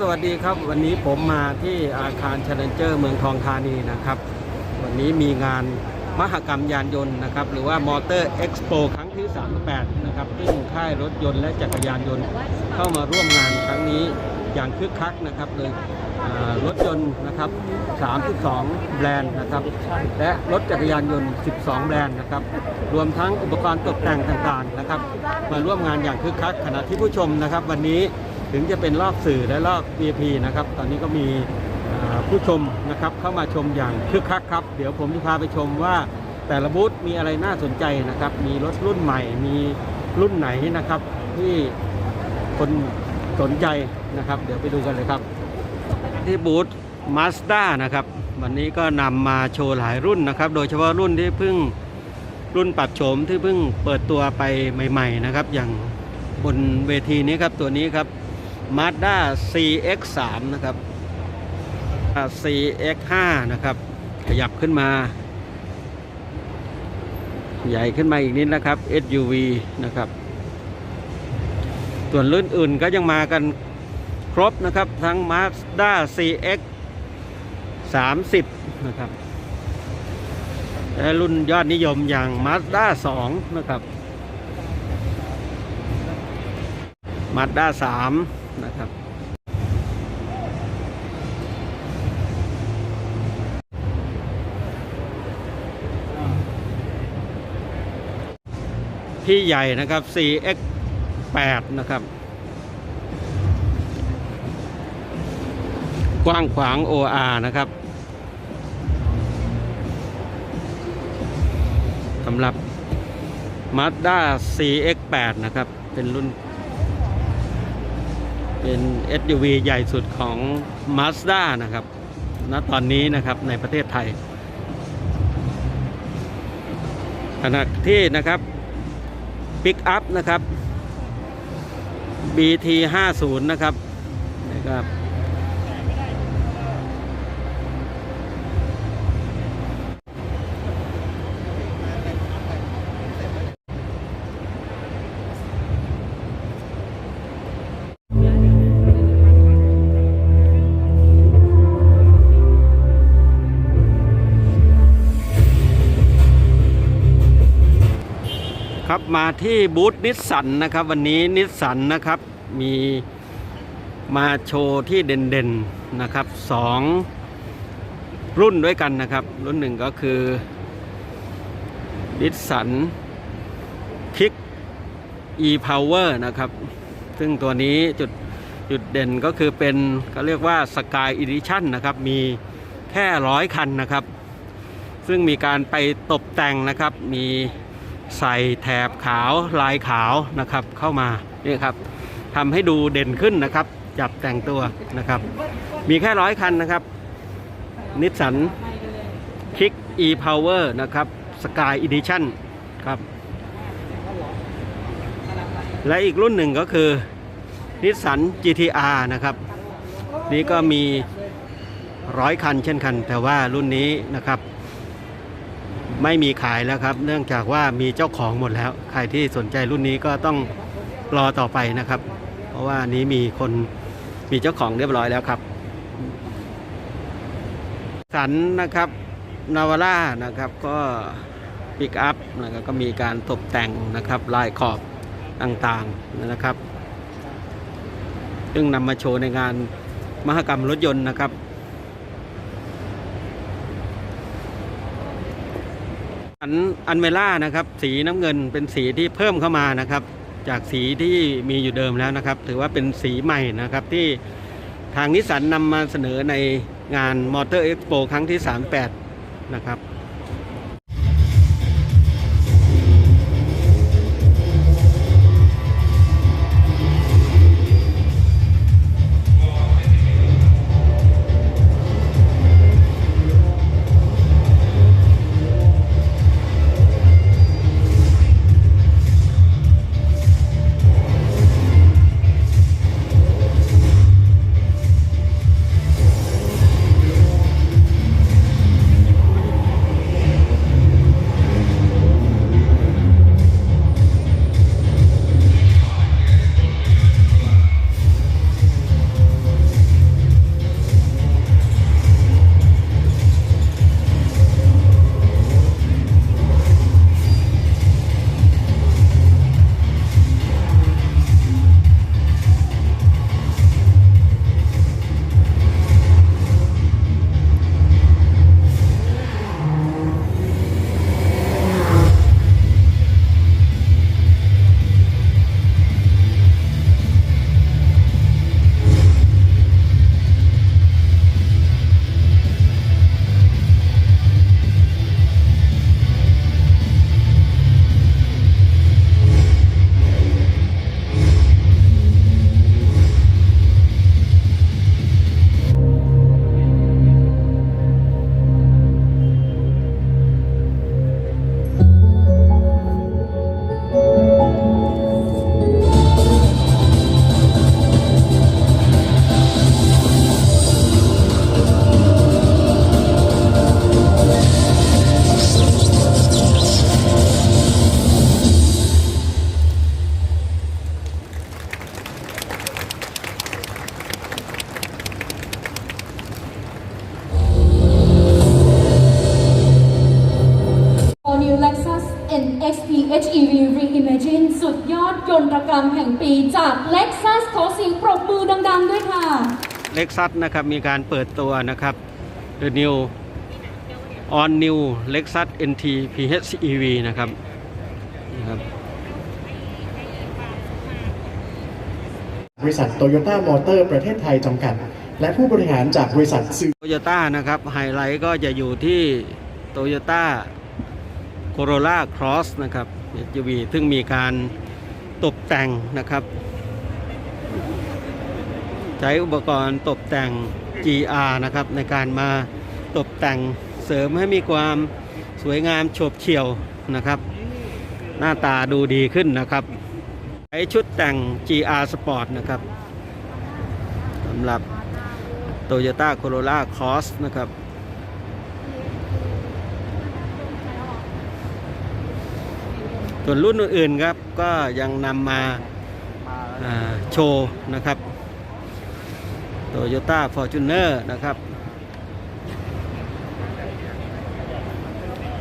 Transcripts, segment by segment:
สวัสดีครับวันนี้ผมมาที่อาคาร Challenger เมืองทองธานีนะครับ วันนี้มีงานมหกรรมยานยนต์นะครับ หรือว่ามอเตอร์เอ็กซ์โปครั้งที่ 38 นะครับซึ่งค่ายรถยนต์และจักรยานยนต์เข้ามาร่วมงานครั้งนี้อย่างคึกคักนะครับโดยรถยนต์นะครับ 32 แบรนด์นะครับ และรถจักรยานยนต์ 12 แบรนด์นะครับ รวมทั้งอุปกรณ์ตกแต่งต่างๆนะครับ มาร่วมงานอย่างคึกคักขณะที่ผู้ชมนะครับ วันนี้ ถึงจะเป็นรอบสื่อและรอบ VIP นะครับ ตอนนี้ก็มีผู้ชมนะครับเข้ามาชมอย่างคึกคักครับ เดี๋ยวผมจะพาไปชมว่าแต่ละบูธมีอะไรน่าสนใจนะครับ มีรถรุ่นใหม่ มีรุ่นไหนนะครับ ที่คนสนใจนะครับ เดี๋ยวไปดูกันเลยครับ ที่บูธ Mazda นะครับ วันนี้ก็นำมาโชว์หลายรุ่นนะครับ โดยเฉพาะรุ่นที่เพิ่งรุ่นปรับโฉมที่เพิ่งเปิดตัวไปใหม่ ๆ นะครับ อย่างบนเวทีนี้ครับตัวนี้ครับ Mazda CX3 นะครับ CX5 นะครับขยับขึ้นมา ใหญ่ขึ้นมาอีกนิดนะครับ SUV นะครับ ส่วนรุ่นอื่นก็ยังมากันครบนะครับ ทั้ง Mazda CX 30 นะครับและรุ่นยอดนิยมอย่าง Mazda 2 นะครับ Mazda 3 นะครับ พี่ใหญ่นะครับ 4x 8 นะครับ กว้างขวาง OR นะครับสำหรับ Mazda CX 8 นะครับ เป็นรุ่น เป็น SUV ใหญ่สุดของ Mazda นะครับณตอนนี้นะครับในประเทศไทยขณะที่นะครับ ปิกอัพนะครับ BT 50นะครับนะครับ มาที่บูธนิสสันนะครับวันนี้นิสสันนะครับมีมาโชว์ที่เด่นๆนะครับสองรุ่นด้วยกันนะครับ รุ่นหนึ่งก็คือนิสสันคิก e-power นะครับ ซึ่งตัวนี้จุดจุดเด่นก็คือเป็นเขาเรียกว่า Sky Edition นะครับ มีแค่ร้อยคันนะครับ ซึ่งมีการไปตกแต่งนะครับมี ใส่แถบขาวลายขาวนะครับเข้ามานี่ครับทำให้ดูเด่นขึ้นนะครับ จับแต่งตัวนะครับ มีแค่ร้อยคันนะครับนิสสันคิก e-power นะครับ Sky Edition ครับ และอีกรุ่นหนึ่งก็คือนิสสัน GTR นะครับ นี่ก็มีร้อยคันเช่นกัน แต่ว่ารุ่นนี้นะครับ ไม่มีขายแล้วครับ เนื่องจากว่ามีเจ้าของหมดแล้ว ใครที่สนใจรุ่นนี้ก็ต้องรอต่อไปนะครับ เพราะว่านี้มีคนมีเจ้าของเรียบร้อยแล้วครับ สันนะครับนาวาร่านะครับก็ปิกอัพนะครับก็มีการตกแต่งนะครับลายขอบต่างๆนะครับ ซึ่งนำมาโชว์ในงานมหกรรมรถยนต์นะครับ อันอันเมล่านะครับสีน้ำเงินเป็นสีที่เพิ่มเข้ามานะครับ จากสีที่มีอยู่เดิมแล้วนะครับ ถือว่าเป็นสีใหม่นะครับที่ทางนิสสันนำมาเสนอในงานมอเตอร์เอ็กซ์โปครั้งที่ 38 นะครับ Reimagine สุดยอดยนตรกรรมแห่งปีจาก Lexus ขอเสียงปรบมือดังๆด้วยค่ะเล็กซัสนะครับมีการเปิดตัวนะครับ The New On New Lexus NT PHEV นะครับนะครับบริษัทโตโยต้ามอเตอร์ประเทศไทยจำกัด และผู้บริหารจากบริษัทซูโตโยต้านะครับไฮไลท์ก็จะอยู่ที่โตโยต้าโคโรล่าครอสนะครับ SUV ซึ่งมีการตกแต่งนะครับ ใช้อุปกรณ์ตกแต่ง GR นะครับในการมาตกแต่งเสริมให้มีความสวยงามโฉบเฉี่ยวนะครับ หน้าตาดูดีขึ้นนะครับใช้ชุดแต่ง GR Sport นะครับสำหรับ Toyota Corolla Cross นะครับ ส่วนรุ่นอื่นๆครับก็ยังนำมาอ่าโชว์นะครับ Toyota Fortuner นะครับ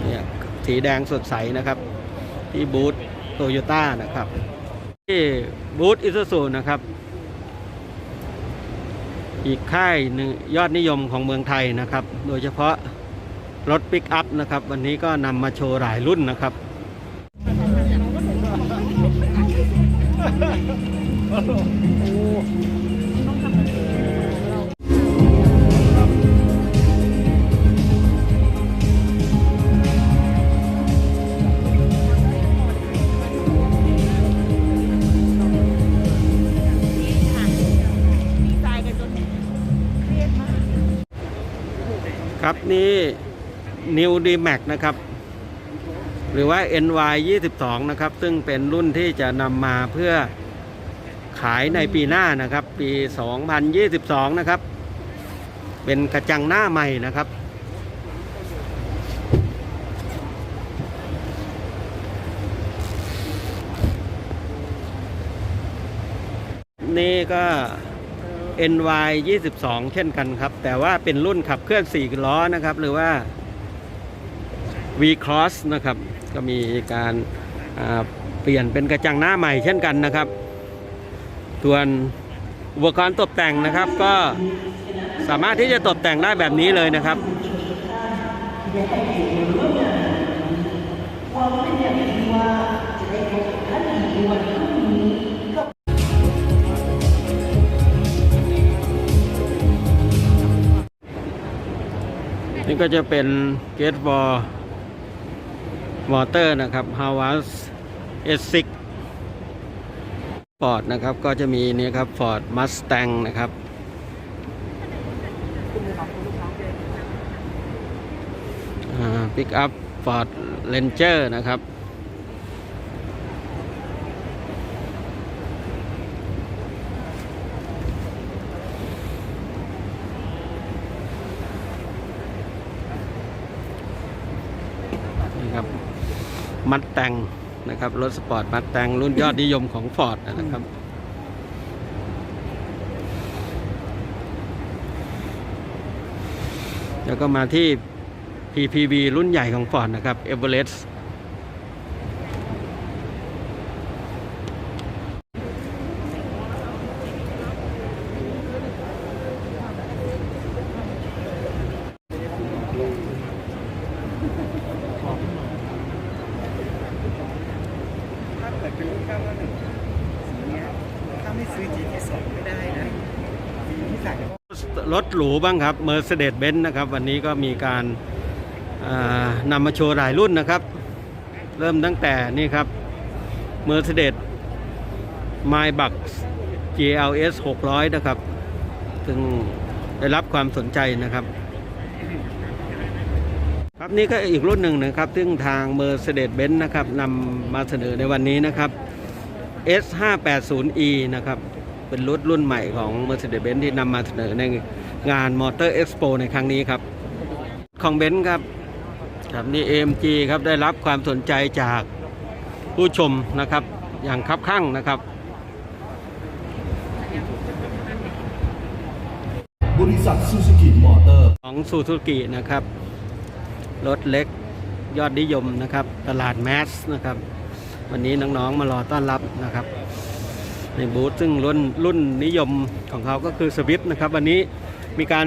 เนี่ยสีแดงสดใสนะครับ ที่บูธโตโยต้านะครับ ที่บูธอิซูซูนะครับ อีกค่ายหนึ่งยอดนิยมของเมืองไทยนะครับ โดยเฉพาะรถปิกอัพนะครับ วันนี้ก็นำมาโชว์หลายรุ่นนะครับ ครับนี่ New D Max นะครับ หรือว่า NY 22 นะครับ ซึ่งเป็นรุ่นที่จะนำมาเพื่อ ขายในปีหน้านะครับ ปี 2022 นะครับ เป็นกระจังหน้าใหม่นะครับ นี่ก็ NY 22 เช่นกันครับ แต่ว่าเป็นรุ่นขับเคลื่อน4ล้อนะครับ หรือว่า V Cross นะครับ ก็มีการเปลี่ยนเป็นกระจังหน้าใหม่เช่นกันนะครับ ส่วนอุปกรณ์ตกแต่งนะครับก็สามารถที่จะตกแต่งได้แบบนี้เลยนะครับ นี่ก็จะเป็นเกตบอลมอเตอร์นะครับ h a w a s S6 ฟอร์ดนะครับก็จะมีนี่ครับ Ford Mustang นะครับปิกอัพ Ford Ranger นะครับ นี่ครับ มัดแต่ง นะครับ รถสปอร์ตมัดแต่งรุ่นยอดนิยมของ Ford นะครับแล้วก็มาที่ PPV รุ่นใหญ่ของ Ford นะครับ Everest ถ้าเกิดเป็นรุ่น991สีเนี้ยถ้าไม่ซื้อ GT2 ไม่ได้นะสีที่ใส่ รถหรูบ้างครับ Mercedes-Benz นะครับ วันนี้ก็มีการานำมาโชว์หลายรุ่นนะครับ เริ่มตั้งแต่นี่ครับ Mercedes Maybach GLS 600 นะครับ ซึ่งได้รับความสนใจนะครับครับนี่ก็อีกรุ่นหนึ่งนะครับ ซึ่งทาง Mercedes-Benz นะครับนำมาเสนอในวันนี้นะครับ S580e นะครับ เป็นรถรุ่นใหม่ของ Mercedes-Benz ที่นำมาเสนอใน งาน Motor Expo ในครั้งนี้ครับ ของเบนซ์ครับครับนี่ AMG ครับได้รับความสนใจจากผู้ชมนะครับอย่างคับข้างนะครับ บริษัทซูซูกิมอเตอร์ของซูซูกินะครับ รถเล็กยอดนิยมนะครับ ตลาดแมสนะครับ วันนี้น้องๆมารอต้อนรับนะครับ ในบูธซึ่งรุ่นรุ่นนิยมของเขาก็คือสวิฟนะครับ วันนี้ มีการ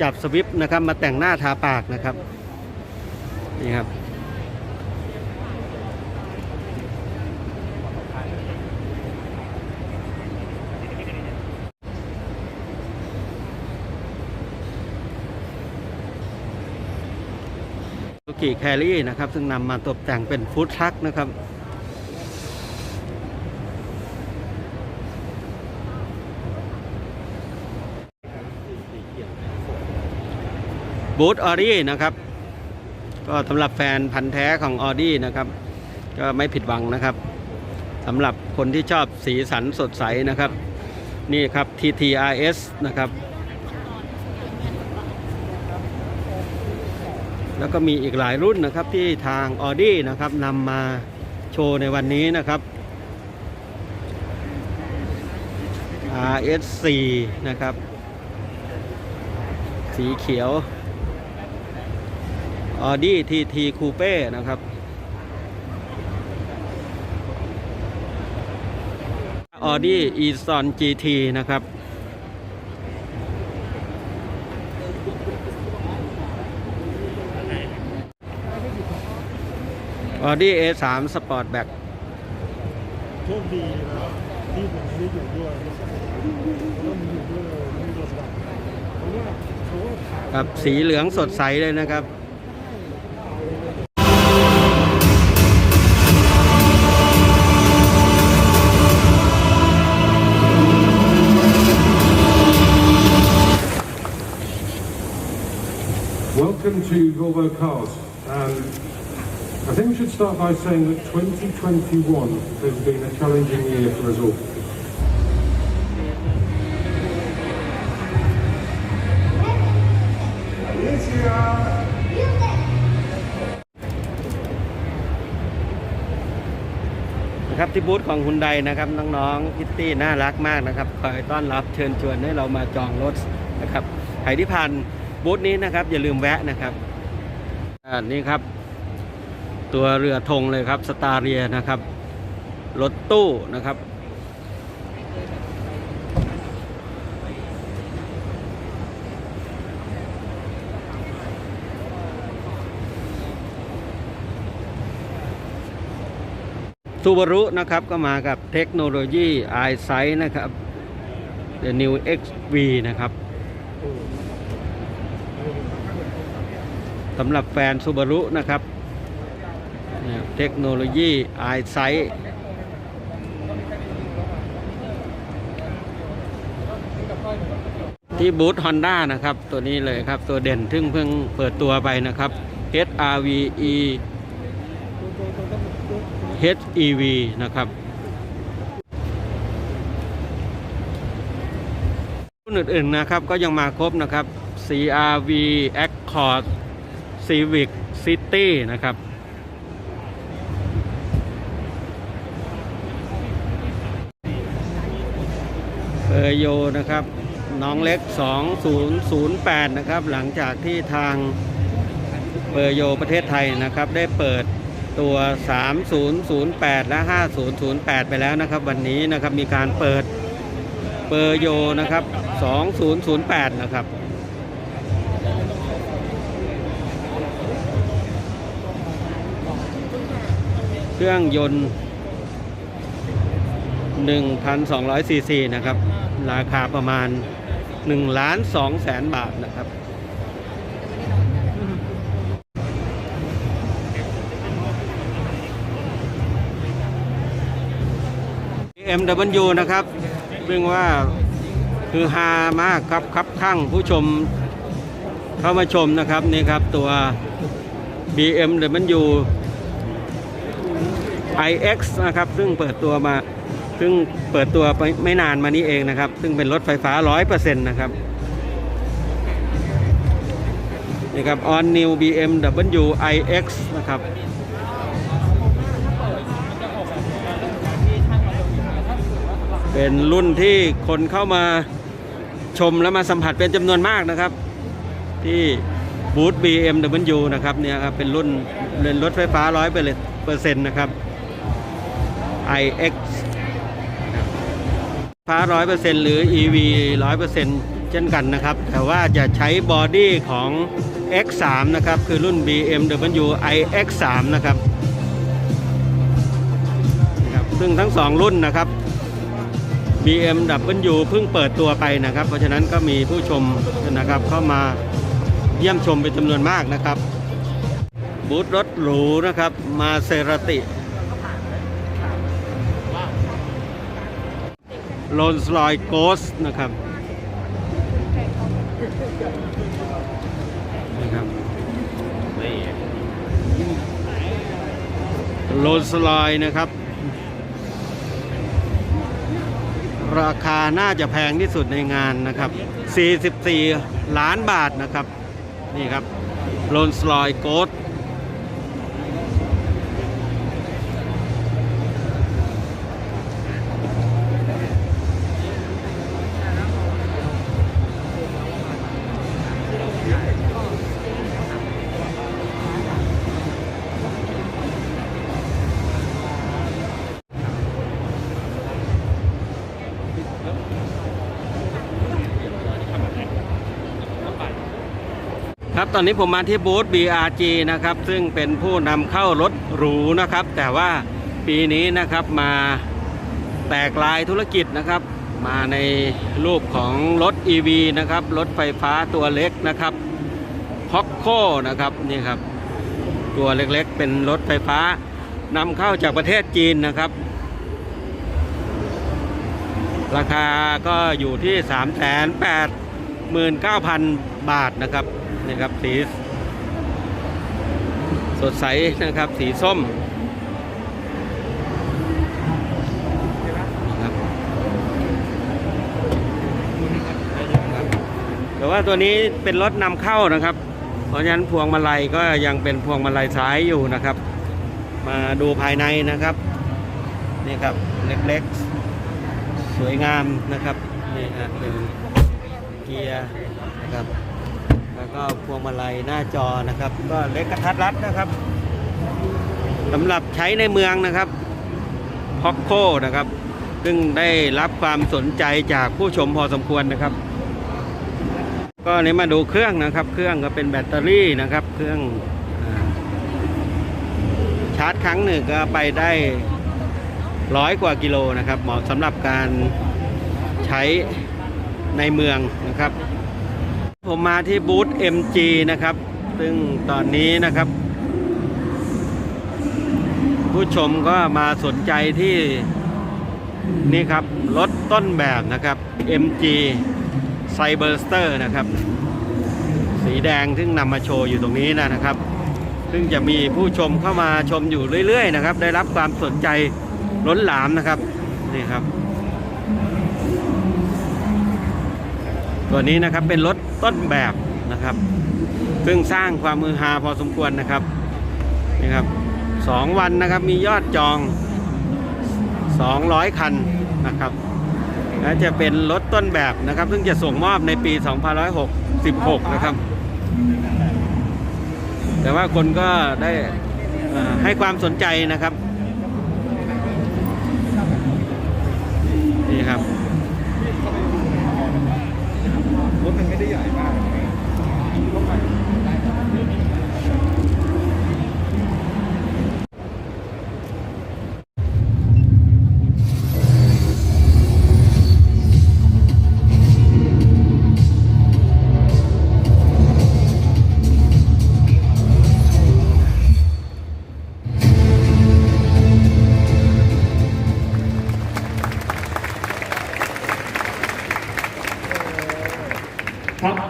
จับสวิฟนะครับมาแต่งหน้าทาปากนะครับนี่ครับสุกิแครี่นะครับ ซึ่งนำมาตกแต่งเป็นฟู้ดทรัคนะครับ บูธออดี้นะครับ ก็สำหรับแฟนพันธ์แท้ของออดี้นะครับ ก็ไม่ผิดหวังนะครับสำหรับคนที่ชอบสีสันสดใสนะครับ นี่ครับ TTRS นะครับแล้วก็มีอีกหลายรุ่นนะครับที่ทาง Audi นะครับนำมาโชว์ในวันนี้นะครับ RS4 นะครับ สีเขียว ออดี้ทีทีคูเป้นะครับออดี้อีซอนจีทีนะครับ ออดี้เอสามสปอร์ตแบ็คโชคดีนะที่ผมไม่ได้อยู่ด้วยครับสีเหลืองสดใสเลยนะครับ Welcome to Volvo Cars. Um, I think we should start by saying that 2021 has been a challenging year for us all. นะครับที่บูธของฮุนไดนะครับน้องๆพิตตี้น่ารักมากนะครับคอยต้อนรับเชิญชวนให้เรามาจองรถนะครับใครที่ผ่าน บูธนี้นะครับ อย่าลืมแวะนะครับอันนี้ครับ ตัวเรือธงเลยครับสตาร์เรียนะครับรถตู้นะครับ ซูบารุนะครับก็มากับเทคโนโลยี i s i นะครับ The New XV นะครับ สำหรับแฟนซูบารุนะครับ เทคโนโลยี i s i ที่บูธ Honda นะครับ ตัวนี้เลยครับ ตัวเด่นซึ่งเพิ่งเปิดตัวไปนะครับ HRVE HEV นะครับรุ่นอื่นๆนะครับก็ยังมาครบนะครับ CRV Accord Civic City นะครับเปอร์โยนะครับ น้องเล็ก 2008 นะครับ หลังจากที่ทางเปอร์โยประเทศไทยนะครับ ได้เปิดตัว 3008 และ 5008 ไปแล้วนะครับ วันนี้นะครับมีการเปิดเปอร์โยนะครับ 2008 นะครับ เครื่องยนต์ 1,200ซีซีนะครับ ราคาประมาณ1ล้าน2แสนบาทนะครับ BMW นะครับเรียกว่าคือฮามากครับครับข้างผู้ชมเข้ามาชมนะครับนี่ครับตัว BMW iX นะครับ ซึ่งเปิดตัวมา ซึ่งเปิดตัวไปไม่นานมานี้เองนะครับ ซึ่งเป็นรถไฟฟ้า 100%นะครับนี่ครับ On New BMW iX นะครับเป็นรุ่นที่คนเข้ามาชมและมาสัมผัสเป็นจำนวนมากนะครับ ที่บูธ BMW นะครับเนี่ยครับเป็นรุ่นเป็นรถไฟฟ้า 100เปอร์เซ็นต์นะครับ iX ฟ้า 100%หรือ EV 100%เช่นกันนะครับ แต่ว่าจะใช้บอดี้ของ X3 นะครับ คือรุ่น BMW iX3 นะครับนะครับ ซึ่งทั้งสองรุ่นนะครับ BMW เพิ่งเปิดตัวไปนะครับ เพราะฉะนั้นก็มีผู้ชมนะครับเข้ามาเยี่ยมชมเป็นจำนวนมากนะครับ บูธรถหรูนะครับ มาเซราติ โรลส์รอยโกสนะครับนะครับโรลส์รอยนะครับ ราคาน่าจะแพงที่สุดในงานนะครับ 44 ล้านบาทนะครับ นี่ครับโรลส์รอยโกส ครับตอนนี้ผมมาที่บูธ BRG นะครับซึ่งเป็นผู้นำเข้ารถหรูนะครับ แต่ว่าปีนี้นะครับมาแตกลายธุรกิจนะครับ มาในรูปของรถ EV นะครับรถไฟฟ้าตัวเล็กนะครับฮอกโคนะครับนี่ครับ ตัวเล็กๆเป็นรถไฟฟ้านำเข้าจากประเทศจีนนะครับราคาก็อยู่ที่ 3 8 9 0 0 0 บาทนะครับ นี่ครับสีสดใสนะครับสีส้มแต่ว่าตัวนี้เป็นรถนำเข้านะครับ เพราะฉะนั้นพวงมาลัยก็ยังเป็นพวงมาลัยซ้ายอยู่นะครับ มาดูภายในนะครับนี่ครับเล็กๆ สวยงามนะครับนี่ฮะเป็นเกียร์นะครับ ก็พวงมาลัยหน้าจอนะครับ ก็เล็กกระทัดรัดนะครับสำหรับใช้ในเมืองนะครับฮอกโคนะครับ ซึ่งได้รับความสนใจจากผู้ชมพอสมควรนะครับ ก็นี้มาดูเครื่องนะครับ เครื่องก็เป็นแบตเตอรี่นะครับ เครื่องอชาร์จครั้งหนึ่งก็ไปได้ร้อยกว่ากิโลนะครับ เหมาะสำหรับการใช้ในเมืองนะครับ ผมมาที่บูธ MG นะครับ ซึ่งตอนนี้นะครับ ผู้ชมก็มาสนใจที่นี่ครับ รถต้นแบบนะครับ MG Cyberster นะครับ สีแดงซึ่งนำมาโชว์อยู่ตรงนี้นะครับ ซึ่งจะมีผู้ชมเข้ามาชมอยู่เรื่อย ๆ นะครับ ได้รับความสนใจล้นหลามนะครับนี่ครับ ตัวนี้นะครับเป็นรถต้นแบบนะครับ ซึ่งสร้างความมือฮาพอสมควรนะครับนี่ครับสองวันนะครับมียอดจอง 200 คันนะครับและจะเป็นรถต้นแบบนะครับ ซึ่งจะส่งมอบในปี2566 นะครับ แต่ว่าคนก็ได้ให้ความสนใจนะครับ นี่ครับ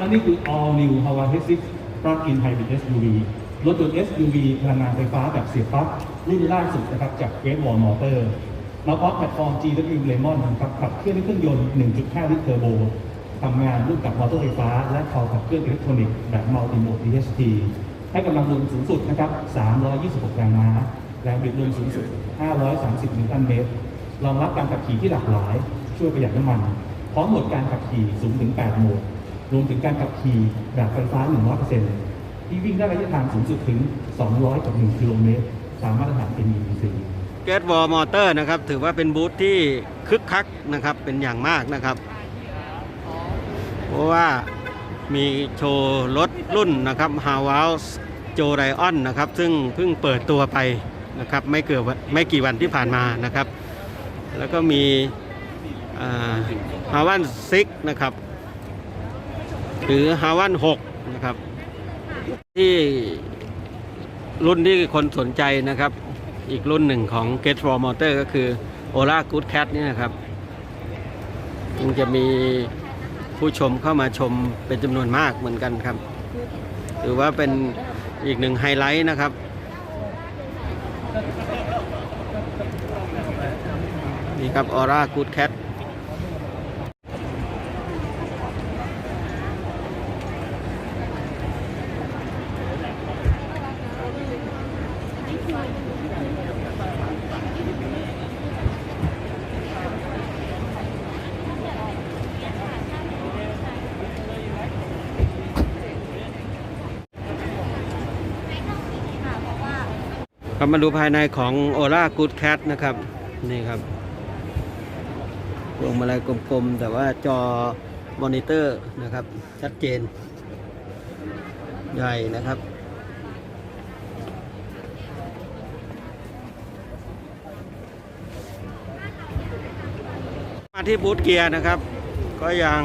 ครับและนี่คือ all new Hawaii H6 plug-in hybrid SUV รถยนต์ SUV พลังงานไฟฟ้าแบบเสียบปลั๊กรุ่นล่าสุดนะครับจาก Great Wall Motor มาพร้อมแพลตฟอร์ม GW Lemon นะครับขับเคลื่อนด้วยเครื่องยนต์ 1.5 ลิตรเทอร์โบทำงานร่วมกับมอเตอร์ไฟฟ้า และคอขับเคลื่อนอิเล็กทรอนิกส์แบบ Multi Mode DHT ให้กำลังลมสูงสุดนะครับ 326 แรงม้า แรงบิดลมสูงสุด 530 นิวตันเมตร รองรับการขับขี่ที่หลากหลาย ช่วยประหยัดน้ำมัน พร้อมโหมดการขับขี่สูงถึง 8 โหมด รวมถึงการขับขี่แบบไฟฟ้า 100%ที่วิ่งได้ระยะทางสูงสุดถึง 200กับ1กิโลเมตรตามมาตรฐาน NEC เกตวอลมอเตอร์นะครับ ถือว่าเป็นบูธที่คึกคักนะครับ เป็นอย่างมากนะครับ เพราะว่ามีโชว์รถรุ่นนะครับฮาวาส์โจไรออนนะครับ ซึ่งเพิ่งเปิดตัวไปนะครับไม่เกือบไม่กี่วันที่ผ่านมานะครับ แล้วก็มีฮาวันซิกนะครับ หรือฮาวันหกนะครับ ที่รุ่นที่คนสนใจนะครับ อีกรุ่นหนึ่งของ Get for Motor ก็คือ Ola Good Cat นี่นะครับคงจะมีผู้ชมเข้ามาชมเป็นจำนวนมากเหมือนกันครับถือว่าเป็นอีกหนึ่งไฮไลท์นะครับ นี่ครับ Aura Good Cat ครั มาดูภายในของ Ola Good Cat นะครับ นี่ครับพวงมาลัยกลมๆ แต่ว่าจอมอนิเตอร์นะครับ ชัดเจน ใหญ่นะครับ มาที่บูธเกียร์นะครับ ก็ยัง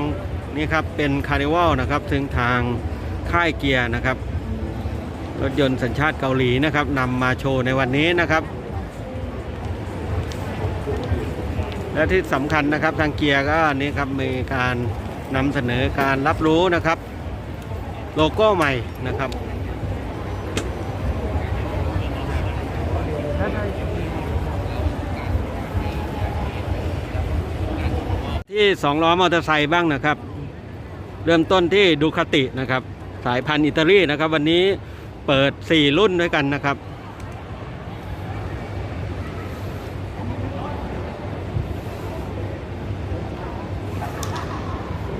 นี่ครับเป็นคาร์นิวัลนะครับ ถึงทางค่ายเกียร์นะครับ รถยนต์สัญชาติเกาหลีนะครับนำมาโชว์ในวันนี้นะครับ และที่สำคัญนะครับทางเกียร์ก็นี่ครับมีการนำเสนอการรับรู้นะครับ โลโก้ใหม่นะครับที่สองล้อมอเตอร์ไซค์บ้างนะครับ เริ่มต้นที่ดูคาตินะครับ สายพันธุ์อิตาลีนะครับ วันนี้ เปิด 4 รุ่นด้วยกันนะครับ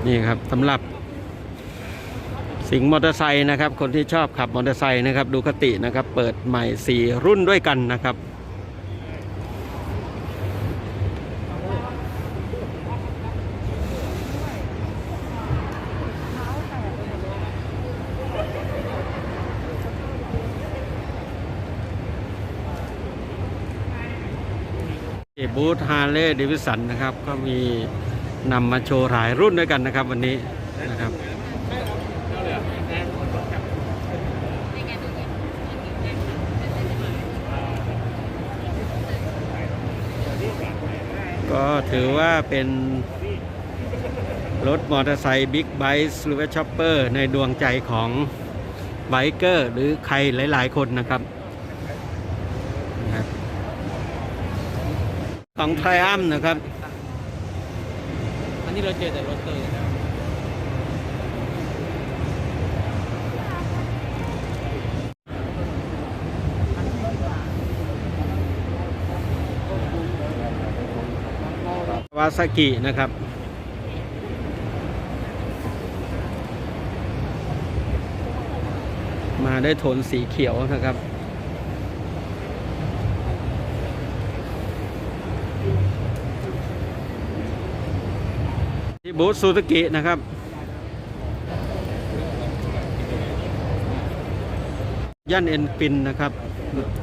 นี่ครับสำหรับ สิงห์มอเตอร์ไซค์นะครับ คนที่ชอบขับมอเตอร์ไซค์นะครับ ดูคตินะครับ เปิดใหม่ 4 รุ่นด้วยกันนะครับ บู ธฮาร์เลย์ดิวิสันนะครับ ก็มีนำมาโชว์หลายรุ่นด้วยกันนะครับวันนี้นะครับก็ถือว่าเป็นรถมอเตอร์ไซค์บิ๊กไบค์หรือว่าช็อปเปอร์ในดวงใจของไบเกอร์หรือใครหลาย ๆ คนนะครับนะครับ ของไทอัมนะครับ อันนี้เราเจอแต่รถเตอร์นะวาซากินะครับมาได้โทนสีเขียวนะครับ ที่บูธซูซูกินะครับ ย่านเอ็นปินนะครับ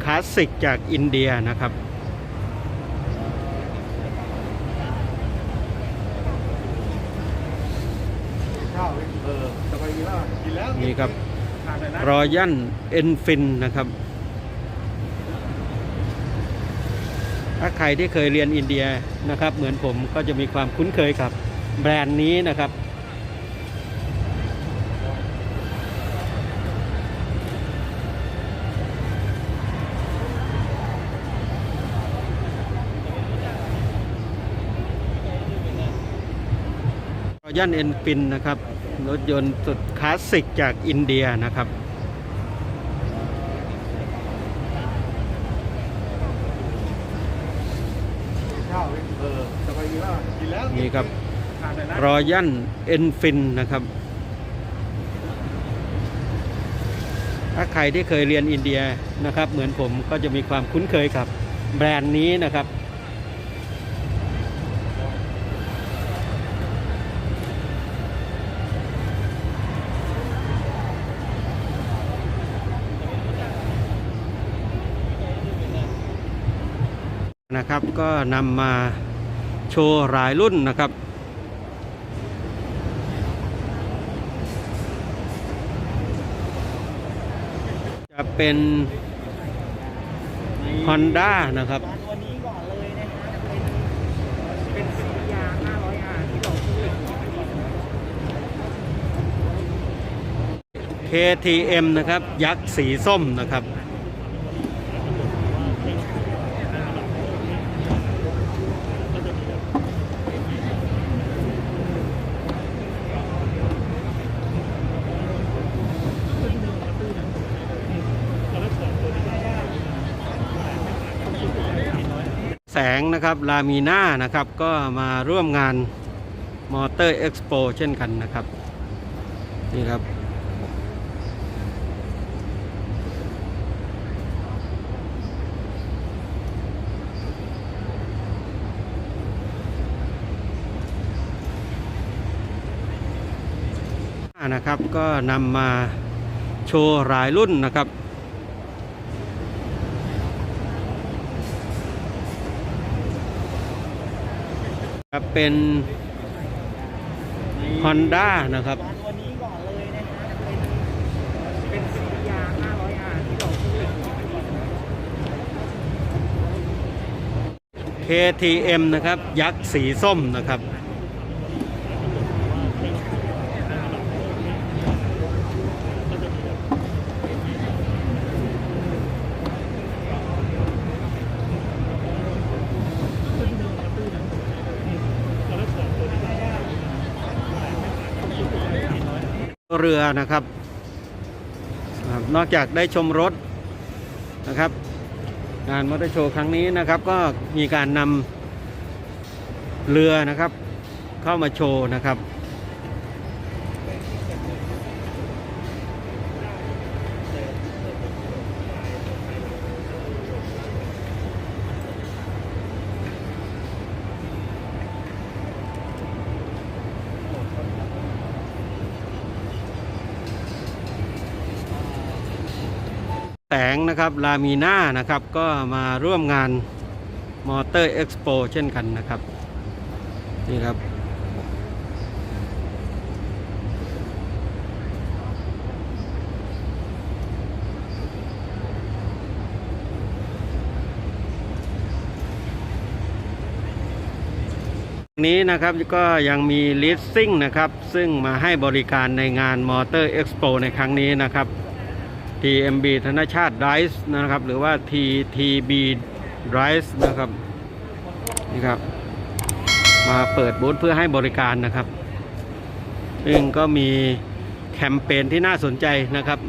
คลาสสิกจากอินเดียนะครับ นี่ครับ รอยันเอ็นฟินนะครับ ถ้าใครที่เคยเรียนอินเดียนะครับ เหมือนผมก็จะมีความคุ้นเคยกับ แบรนด์นี้นะครับรอยันเอ็นฟินนะครับ รถยนต์สุดคลาสสิกจากอินเดียนะครับนี่ครับ รอยันเอ็นฟินนะครับ ถ้าใครที่เคยเรียนอินเดียนะครับ เหมือนผมก็จะมีความคุ้นเคยกับแบรนด์นี้นะครับนะครับก็นำมาโชว์หลายรุ่นนะครับ เป็น Honda นะครับ ตัวนี้ก่อนเลยนะฮะเป็นเป็นสียา 500R ที่เราพูด KTM นะครับ ยักษ์สีส้มนะครับ แส งนะครับลามีน่านะครับ ก็มาร่วมงานมอเตอร์เอ็กซ์โปเช่นกันนะครับ นี่ครับ นะครับก็นำมาโชว์หลายรุ่นนะครับ เป็น Honda นะครับ ตัวนี้ก่อนเลยนะฮะเป็นเป็นสียา 500R ที่เราพูด KTM นะครับ ยักษ์สีส้มนะครับ เรือ นะครับครับ นอกจากได้ชมรถนะครับ งานมอเตอร์โชว์ครั้งนี้นะครับ ก็มีการนำเรือนะครับ เข้ามาโชว์นะครับ แสงนะครับลามีน่านะครับก็มาร่วมงานมอเตอร์เอ็กซ์โปเช่นกันนะครับ นี่ครับ นี้นะครับก็ยังมี leasing นะครับ ซึ่งมาให้บริการในงานมอเตอร์เอ็กซ์โปในครั้งนี้นะครับ TMB ธนชาติไรส์นะครับ หรือว่า TTB ไรส์นะครับนี่ครับ มาเปิดบูธเพื่อให้บริการนะครับ ซึ่งก็มีแคมเปญที่น่าสนใจนะครับ